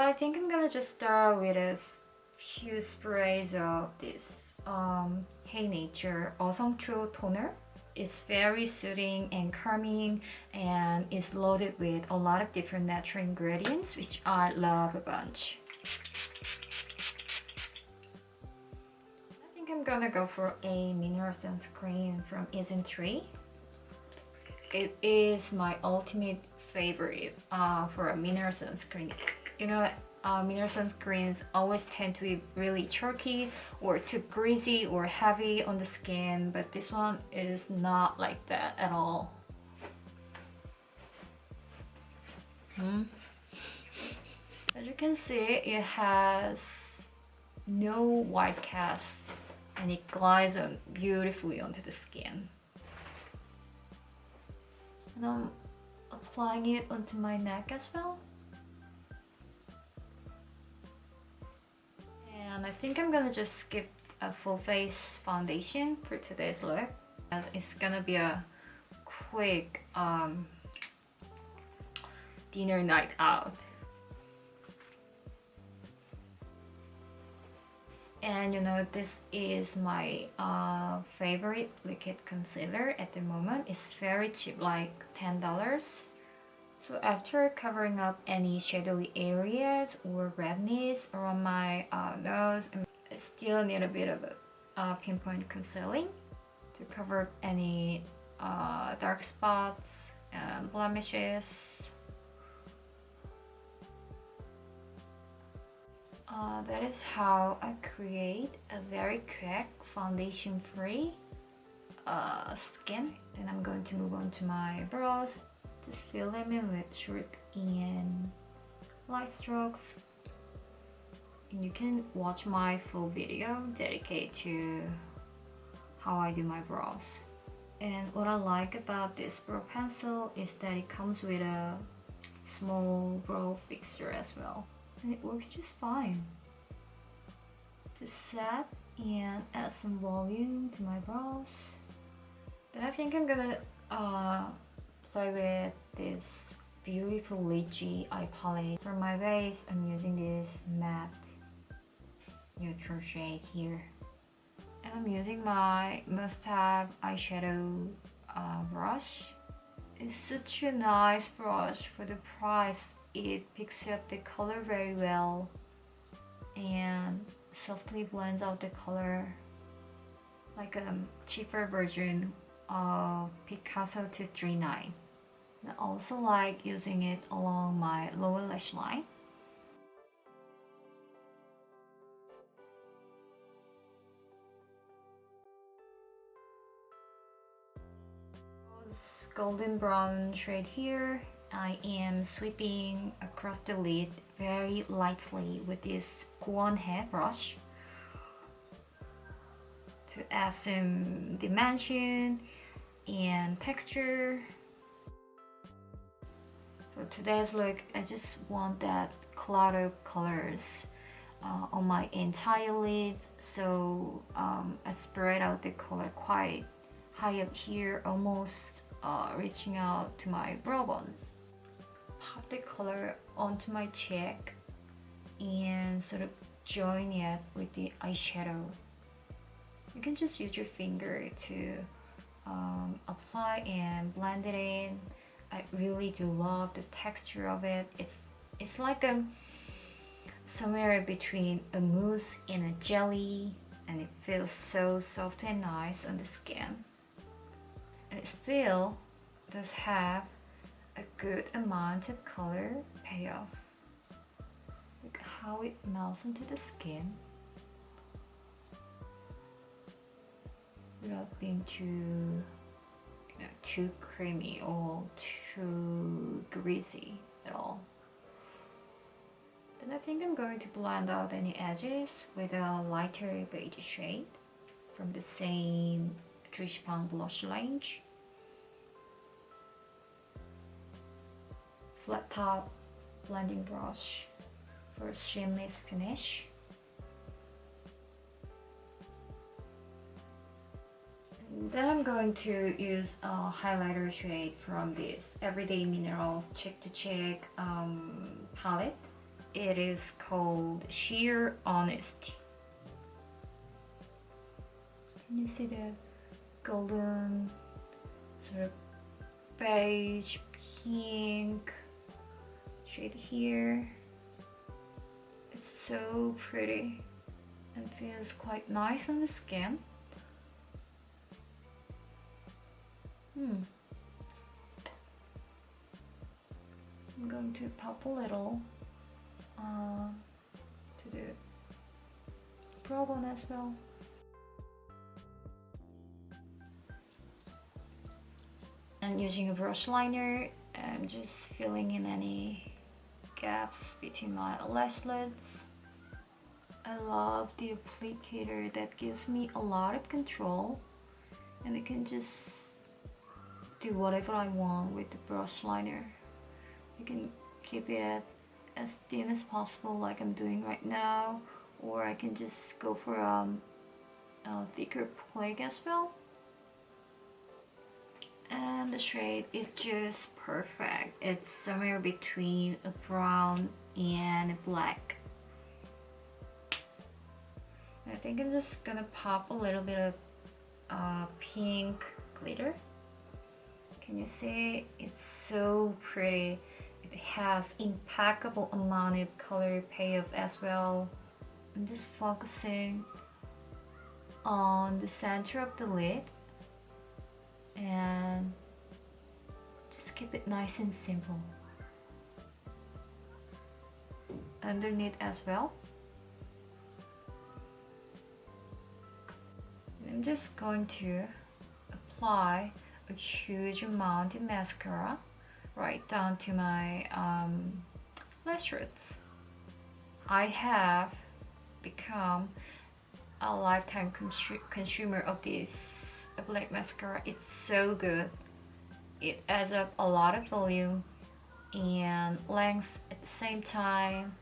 I think I'm gonna just start with a few sprays of this um, Hey Nature Awesome True Toner. It's very soothing and calming and it's loaded with a lot of different natural ingredients which I love a bunch. I think I'm gonna go for a mineral sunscreen from Isn't3. It is my ultimate favorite uh, for a mineral sunscreen. You know, uh, mineral sunscreens always tend to be really chalky or too greasy or heavy on the skin, but this one is not like that at all. Hmm. As you can see, it has no white cast and it glides on beautifully onto the skin. And I'm applying it onto my neck as well. Think I'm gonna just skip a full face foundation for today's look as it's gonna be a quick um, dinner night out. And you know, this is my uh, favorite liquid concealer at the moment. It's very cheap, like $10. So after covering up any shadowy areas or redness around my uh, nose, I still need a bit of a uh, pinpoint concealing to cover any uh, dark spots and blemishes. Uh, that is how I create a very quick foundation free uh, skin. Then I'm going to move on to my brows. Just fill them in with short and light strokes. And you can watch my full video dedicated to how I do my brows. And what I like about this brow pencil is that it comes with a small brow fixture as well. And it works just fine. To set and add some volume to my brows. Then I think I'm gonna uh, play with this beautiful lychee eye palette. For my base, I'm using this matte neutral shade here. And I'm using my must-have eyeshadow uh, brush. It's such a nice brush for the price. It picks up the color very well and softly blends out the color like a cheaper version Picasso 239. I also like using it along my lower lash line. Golden brown shade here. I am sweeping across the lid very lightly with this Guan hair brush to add some dimension and texture. For today's look, I just want that cloud of colors uh, on my entire lid, so um, I spread out the color quite high up here, almost uh, reaching out to my brow bones. Pop the color onto my cheek and sort of join it with the eyeshadow. You can just use your finger to um, apply and blend it in. I really do love the texture of it. It's it's like a somewhere between a mousse and a jelly, and it feels so soft and nice on the skin. And it still does have a good amount of color payoff. Look how it melts into the skin without being too you know, too creamy or too greasy at all. Then I think I'm going to blend out any edges with a lighter beige shade from the same Trishpan blush range. Flat top blending brush for a seamless finish. Then I'm going to use a highlighter shade from this Everyday Minerals Cheek to Cheek um, palette. it is called Sheer Honesty. Can you see the golden sort of beige, pink shade here? It's so pretty and feels quite nice on the skin. Hmm. I'm going to pop a little uh, to the bone as well. And using a brush liner, I'm just filling in any gaps between my lash lids. I love the applicator that gives me a lot of control and I can just do whatever I want with the brush liner. You can keep it as thin as possible like I'm doing right now or I can just go for um, a thicker plague as well. And the shade is just perfect. It's somewhere between a brown and a black. I think I'm just gonna pop a little bit of uh, pink glitter can you see it's so pretty. It has impeccable amount of color payoff as well. I'm just focusing on the center of the lid and just keep it nice and simple. Underneath as well. I'm just going to apply a huge amount of mascara right down to my um, lash roots. I have become a lifetime consu consumer of this black mascara. It's so good. It adds up a lot of volume and length at the same time.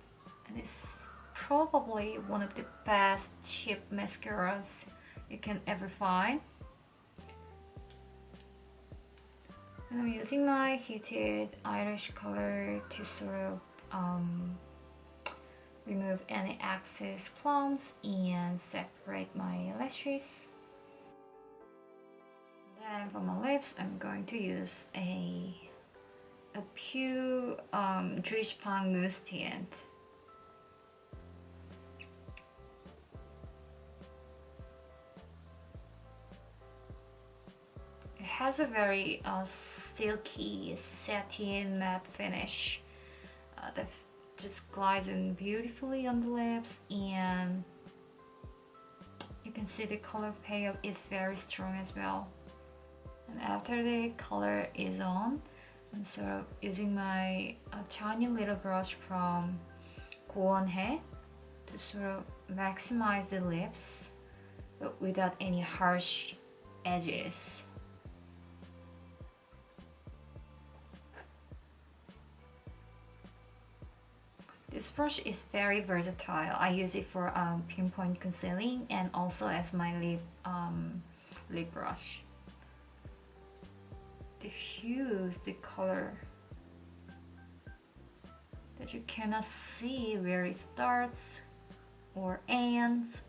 And it's probably one of the best cheap mascaras you can ever find. I'm using my heated eyelash color to sort of um, remove any excess clumps and separate my lashes. Then for my lips, I'm going to use a a pure um, Pang mousse tint. Has a very uh, silky satin matte finish. Uh, that just glides in beautifully on the lips and you can see the color payoff is very strong as well. And after the color is on I'm sort of using my uh, tiny little brush from He to sort of maximize the lips but without any harsh edges This brush is very versatile. I use it for um, pinpoint concealing and also as my lip, um, lip brush. Diffuse the color that you cannot see where it starts or ends